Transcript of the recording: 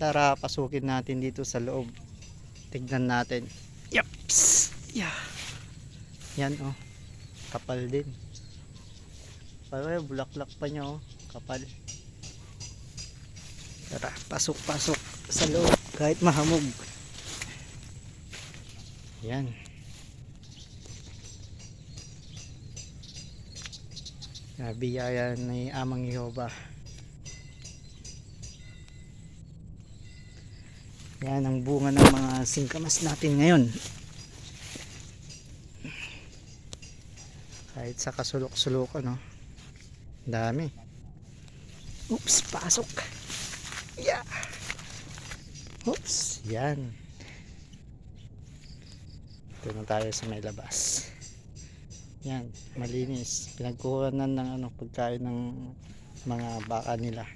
Tara, pasukin natin dito sa loob. Tignan natin. Yaps! Yeah. Yan oh. Kapal din. Parang bulaklak pa niya oh. Kapal. Tara, pasok, pasok sa loob. Kahit mahamog. Yan. Nabiyaya ni Amang Yehova. Yan ang bunga ng mga singkamas natin ngayon. Kahit sa kasulok-sulok ano. Dami. Oops, pasok. Yeah. Oops, yan. Ito na tayo sa may labas. Yan, malinis. Pinagkuhanan ng ano, pagkain ng mga baka nila.